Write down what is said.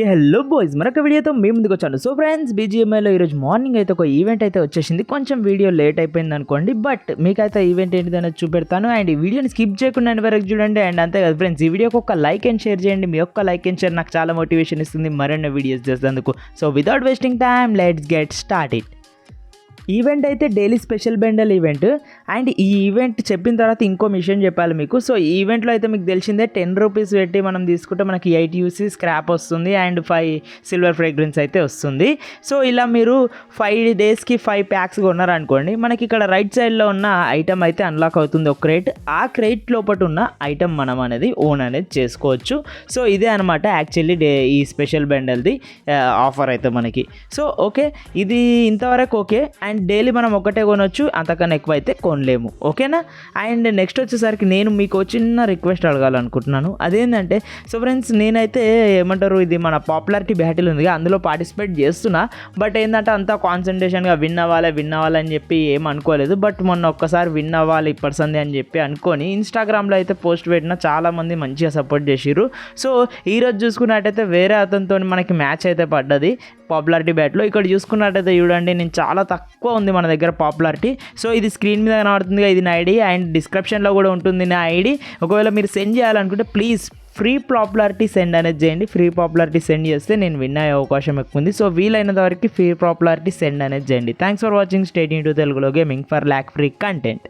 ఏ hello boys మరొక వీడియోతో మేము ముందుకు వచ్చాను. సో ఫ్రెండ్స్ బీజిఎంఐలో ఈరోజు మార్నింగ్ అయితే ఒక ఈవెంట్ అయితే వచ్చేసింది. కొంచెం వీడియో లేట్ అయిపోయింది అనుకోండి బట్ మీకైతే ఈవెంట్ ఏంటిదని చూపెడతాను. అండ్ ఈ వీడియోని స్కిప్ చేయకుండా వరకు చూడండి. అండ్ అంతే కదా ఫ్రెండ్స్ ఈ వీడియోకి ఒక లైక్ అండ్ షేర్ చేయండి. మీ యొక్క లైక్ అండ్ షేర్ నాకు చాలా మోటివేషన్ ఇస్తుంది. మరెన్నో వీడియోస్ చేసేందుకు so without wasting time let's get started event అయితే daily special bundle event. And ఈ ఈవెంట్ చెప్పిన తర్వాత ఇంకో మిషన్ చెప్పాలి మీకు. సో ఈ ఈవెంట్లో అయితే మీకు తెలిసిందే టెన్ రూపీస్ పెట్టి మనం తీసుకుంటే మనకి ఎయిట్ యూసీ స్క్రాప్ వస్తుంది అండ్ ఫైవ్ సిల్వర్ ఫ్రేగ్రెన్స్ అయితే వస్తుంది. సో ఇలా మీరు ఫైవ్ డేస్కి ఫైవ్ ప్యాక్స్ కొన్నారనుకోండి మనకి ఇక్కడ రైట్ సైడ్లో ఉన్న ఐటమ్ అయితే అన్లాక్ అవుతుంది. ఒక క్రేట్ ఆ క్రేట్ లోపల ఉన్న ఐటమ్ మనం అనేది ఓన్ అనేది చేసుకోవచ్చు. సో ఇదే అనమాట యాక్చువల్లీ డే ఈ స్పెషల్ బెండల్ది ఆఫర్ అయితే మనకి. సో ఓకే ఇది ఇంతవరకు ఓకే. అండ్ డైలీ మనం ఒకటే కొనొచ్చు అంతకన్నా ఎక్కువ అయితే కొనలేము. ఓకేనా? అండ్ నెక్స్ట్ వచ్చేసరికి నేను మీకు చిన్న రిక్వెస్ట్ అడగాలనుకుంటున్నాను. అదేంటంటే సో ఫ్రెండ్స్ నేనైతే ఏమంటారు ఇది మన పాపులారిటీ బ్యాటిల్ ఉంది అందులో పార్టిసిపేట్ చేస్తున్నా. బట్ ఏంటంటే అంతా కాన్సన్ట్రేషన్గా విన్ అవ్వాలి విన్ అవ్వాలని చెప్పి ఏం అనుకోలేదు. బట్ మొన్న ఒక్కసారి విన్ అవ్వాలి ఇప్పటిసంది అని చెప్పి అనుకొని ఇన్స్టాగ్రామ్లో అయితే పోస్ట్ పెట్టిన చాలామంది మంచిగా సపోర్ట్ చేసిర్రు. సో ఈరోజు చూసుకున్నట్టయితే వేరే అతనితో మనకి మ్యాచ్ అయితే పడ్డది. పాపులారిటీ బ్యాట్లో. ఇక్కడ చూసుకున్నట్టయితే చూడండి నేను చాలా తక్కువ ఉంది మన దగ్గర పాపులారిటీ. సో ఇది స్క్రీన్ మీద కనబడుతుంది ఇది నా ఐడి. అండ్ డిస్క్రిప్షన్లో కూడా ఉంటుంది నా ఐడి. ఒకవేళ మీరు సెండ్ చేయాలనుకుంటే ప్లీజ్ ఫ్రీ పాపులారిటీ సెండ్ అనేది చేయండి. ఫ్రీ పాపులారిటీ సెండ్ చేస్తే నేను విన్ అయ్యే అవకాశం ఎక్కువ ఉంది. సో వీలైనంత వరకు ఫ్రీ పాపులారిటీ సెండ్ అనేది చేయండి. థ్యాంక్స్ ఫర్ వాచింగ్ స్టేట్ టు తెలుగులో gaming for lag free content